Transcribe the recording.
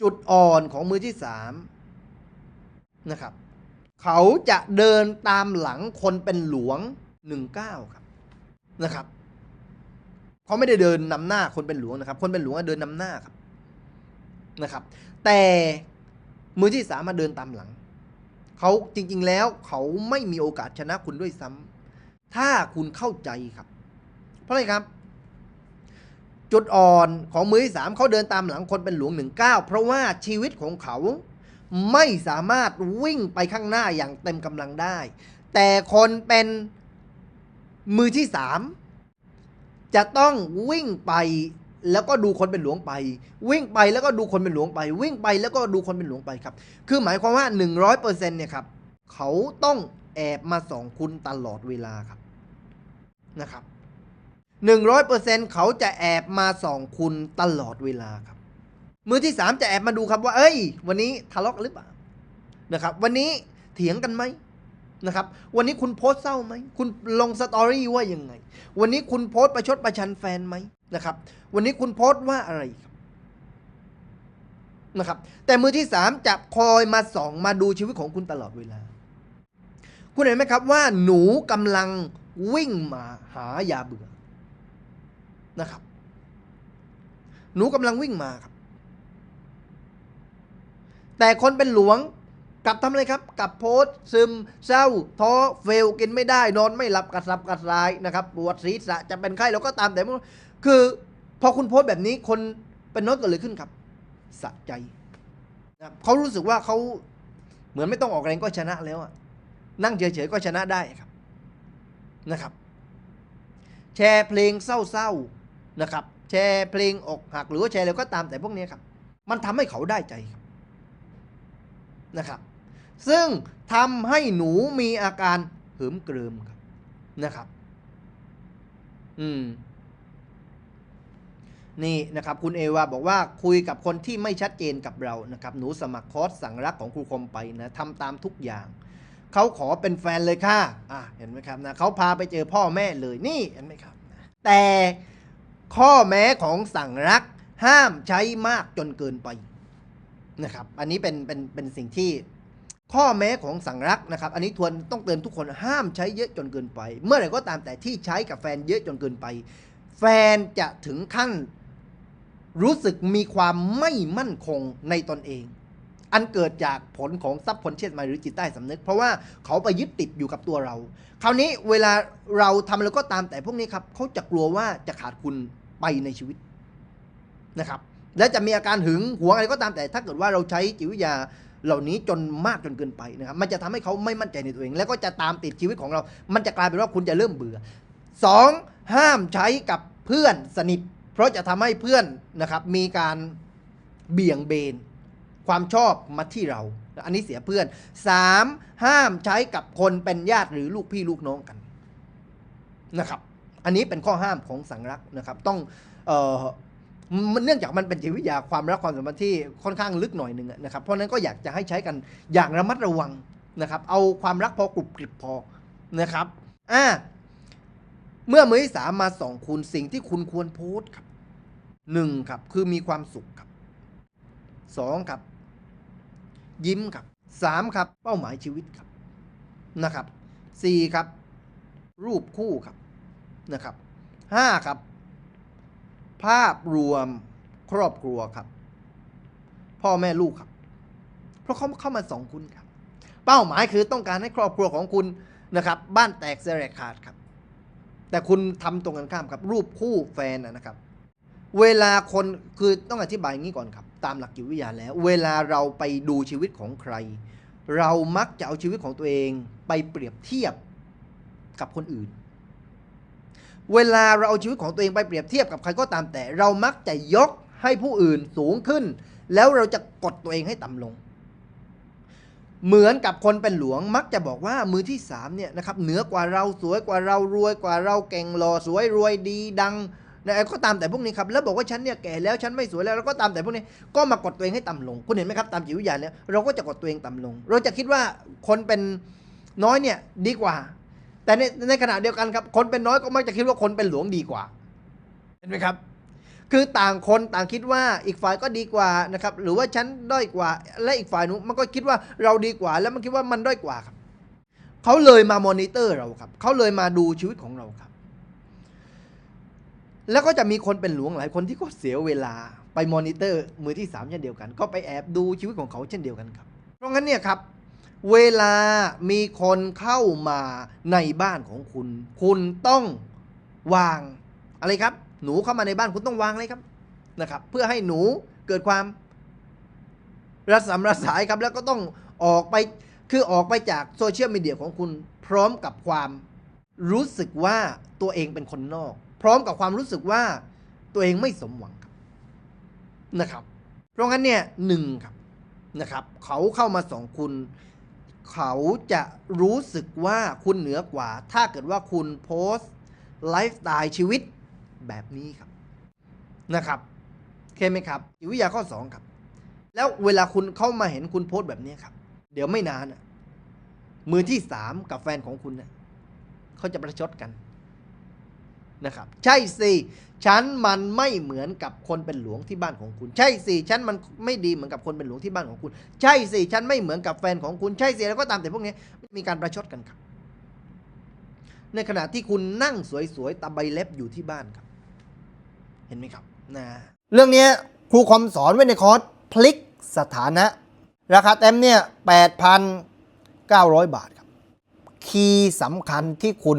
จุดอ่อนของมือที่สามนะครับ เขาจะเดินตามหลังคนเป็นหลวงหนึ่งเก้าครับนะครับเขาไม่ได้เดินนำหน้าคนเป็นหลวงนะครับ คนเป็นหลวงเดินนำหน้าครับนะครับ แต่มือที่สามมาเดินตามหลังเขาจริง ๆ แล้วเขาไม่มีโอกาสชนะคุณด้วยซ้ำถ้าคุณเข้าใจครับ เพราะอะไรครับ จุดอ่อนของมือที่สามเขาเดินตามหลังคนเป็นหลวงหนึ่งเก้าเพราะว่าชีวิตของเขาไม่สามารถวิ่งไปข้างหน้าอย่างเต็มกำลังได้ แต่คนเป็นมือที่สามจะต้องวิ่งไปแล้วก็ดูคนเป็นหลวงไป วิ่งไปแล้วก็ดูคนเป็นหลวงไป วิ่งไปแล้วก็ดูคนเป็นหลวงไปครับ คือหมายความว่า 100%เนี่ยครับเขาต้องแอบมาส่องคุณตลอดเวลาครับนะครับ หนึ่งร้อยเปอร์เซ็นเขาจะแอบมาส่องคุณตลอดเวลาครับ มือที่สามจะแอบมาดูครับว่า เอ้ย วันนี้ทะเลาะหรือเปล่านะครับ วันนี้เถียงกันไหมนะครับ วันนี้คุณโพสเศร้าไหม คุณลงสตอรี่ว่ายังไง วันนี้คุณโพสประชดประชันแฟนไหมนะครับ วันนี้คุณโพสว่าอะไรครับนะครับ แต่มือที่สามจะคอยมาส่องมาดูชีวิตของคุณตลอดเวลา คุณเห็นไหมครับว่าหนูกำลังวิ่งมาหายาเบื่อ นะครับ หนูกำลังวิ่งมาครับ แต่คนเป็นหลวงกลับทำอะไรครับกลับโพสซึมเศร้าท้อเฟลกินไม่ได้ นอนไม่หลับกระสับกระส่ายนะครับปวดศีรษะจะเป็นไข้แล้วก็ตามแต่ไม่รู้คือ พอคุณโพสแบบนี้คนเป็นโน้ตเกิดอะไรขึ้นครับสะใจนะครับเขารู้สึกว่าเขาเหมือนไม่ต้องออกแรงก็ชนะแล้วอะนั่งเฉยๆก็ชนะได้ครับนะครับ แชร์เพลงเศร้าๆ นะครับ แชร์เพลงอกหักหรือว่าแชร์อะไรก็ตามแต่พวกนี้ครับ มันทำให้เขาได้ใจนะครับ ซึ่งทำให้หนูมีอาการเหิมเกริมครับนะครับ อืมนี่นะครับคุณเอวาบอกว่าคุยกับคนที่ไม่ชัดเจนกับเรานะครับ หนูสมัครคอร์สสั่งรักของครูคมไปนะทำตามทุกอย่าง เขาขอเป็นแฟนเลยค่ะอะเห็นไหมครับนะเขาพาไปเจอพ่อแม่เลยนี่เห็นไหมครับ แต่ ข้อแม้ของสั่งรัก ห้ามใช้มากจนเกินไปนะครับ อันนี้เป็นเป็นเป็นสิ่งที่ข้อแม้ของสั่งรักนะครับ อันนี้ทวนต้องเตือนทุกคนห้ามใช้เยอะจนเกินไป เมื่อไหร่ก็ตามแต่ที่ใช้กับแฟนเยอะจนเกินไป แฟนจะถึงขั้นรู้สึกมีความไม่มั่นคงในตนเอง อันเกิดจากผลของซับคอนเชียสมาหรือจิตใต้สำนึก เพราะว่าเขาไปยึดติดอยู่กับตัวเรา คราวนี้เวลาเราทำอะไรก็ตามแต่พวกนี้ครับเขาจะกลัวว่าจะขาดคุณ ไปในชีวิตนะครับ และจะมีอาการหึงหวงอะไรก็ตามแต่ ถ้าเกิดว่าเราใช้จิตวิทยาเหล่านี้จนมากจนเกินไปนะครับ มันจะทำให้เขาไม่มั่นใจในตัวเอง แล้วก็จะตามติดชีวิตของเรา มันจะกลายเป็นว่าคุณจะเริ่มเบื่อสองห้ามใช้กับเพื่อนสนิท เพราะจะทำให้เพื่อนนะครับ มีการเบี่ยงเบน ความชอบมาที่เรา อันนี้เสียเพื่อนสามห้ามใช้กับคนเป็นญาติหรือลูกพี่ลูกน้องกันนะครับ อันนี้เป็นข้อห้ามของสังรักนะครับ ต้องเอ่อมันเนื่องจากมันเป็นจิตวิทยาความรักความสัมพันธ์ที่ค่อนข้างลึกหน่อยหนึ่งนะครับ เพราะนั้นก็อยากจะให้ใช้กันอย่างระมัดระวังนะครับ เอาความรักพอกรุบกริบพอนะครับอ่าเมื่อมือที่สามมาสองคุณสิ่งที่คุณควรโพสครับหนึ่งครับคือมีความสุขครับสองครับ ยิ้มครับสามครับ เป้าหมายชีวิตครับนะครับสี่ครับ รูปคู่ครับ นะครับห้าครับ ภาพรวมครอบครัวครับ พ่อแม่ลูกครับ เพราะเขาเข้ามาสองคุณครับ เป้าหมายคือต้องการให้ครอบครัวของคุณนะครับ บ้านแตกเสลกขาดครับ แต่คุณทำตรงกันข้ามครับ รูปคู่แฟนนะครับ เวลาคนคือต้องอธิบายงี้ก่อนครับ ตามหลักจิตวิทยาแล้ว เวลาเราไปดูชีวิตของใคร เรามักจะเอาชีวิตของตัวเอง ไปเปรียบเทียบกับคนอื่น เวลาเราเอาชีวิตของตัวเองไปเปรียบเทียบกับใครก็ตามแต่ เรามักจะยกให้ผู้อื่นสูงขึ้น แล้วเราจะกดตัวเองให้ต่ำลง เหมือนกับคนเป็นหลวงมักจะบอกว่ามือที่สามเนี่ยนะครับเหนือกว่าเราสวยกว่าเรารวยกว่าเราเก่งหล่อสวยรวยดีดังนะก็ตามแต่พวกนี้ครับแล้วบอกว่าฉันเนี่ยแก่แล้วฉันไม่สวยแล้วแล้วก็ตามแต่พวกนี้ก็มากดตัวเองให้ต่ำลง คุณเห็นไหมครับตามจิตวิทยาเนี่ยเราก็จะกดตัวเองต่ำลง เราจะคิดว่าคนเป็นน้อยเนี่ยดีกว่า แต่ในในขณะเดียวกันครับ คนเป็นน้อยก็มักจะคิดว่าคนเป็นหลวงดีกว่า เห็นไหมครับ คือต่างคนต่างคิดว่าอีกฝ่ายก็ดีกว่านะครับ หรือว่าฉันด้อยกว่า และอีกฝ่ายนู้นมันก็คิดว่าเราดีกว่า แล้วมันคิดว่ามันด้อยกว่าครับเขาเลยมามอนิเตอร์เราครับเขาเลยมาดูชีวิตของเราครับ แล้วก็จะมีคนเป็นหลวงหลายคนที่ก็เสียเวลาไปมอนิเตอร์มือที่สามเช่นเดียวกัน ก็ไปแอบดูชีวิตของเขาเช่นเดียวกันครับ เพราะงั้นเนี่ยครับ เวลามีคนเข้ามาในบ้านของคุณ คุณต้องวางอะไรครับ หนูเข้ามาในบ้านคุณต้องวางอะไรครับนะครับ เพื่อให้หนูเกิดความระสำระสายครับ แล้วก็ต้องออกไปคือออกไปจากโซเชียลมีเดียของคุณ พร้อมกับความรู้สึกว่าตัวเองเป็นคนนอก พร้อมกับความรู้สึกว่าตัวเองไม่สมหวังครับนะครับ เพราะงั้นเนี่ยหนึ่งครับนะครับ เขาเข้ามาสองคุณ เขาจะรู้สึกว่าคุณเหนือกว่า ถ้าเกิดว่าคุณโพสต์ไลฟ์สไตล์ชีวิตแบบนี้ครับนะครับเคไหมครับจิตวิทยาข้อ 2 ครับ แล้วเวลาคุณเข้ามาเห็นคุณโพสต์แบบนี้ครับ เดี๋ยวไม่นานมือที่สามกับแฟนของคุณเนี่ยเขาจะประชดกัน นะครับ ใช่สิฉันมันไม่เหมือนกับคนเป็นหลวงที่บ้านของคุณ ใช่สิฉันมันไม่ดีเหมือนกับคนเป็นหลวงที่บ้านของคุณ ใช่สิฉันไม่เหมือนกับแฟนของคุณใช่สิแล้วก็ตามแต่พวกนี้มีการประชดกันครับ ในขณะที่คุณนั่งสวยๆตาใบเล็บอยู่ที่บ้านครับ เห็นไหมครับนะเรื่องนี้ครูคอมสอนไว้ในคอร์สพลิกสถานะ ราคาเต็มเนี่ย8,900 บาทครับ คีย์สำคัญที่คุณ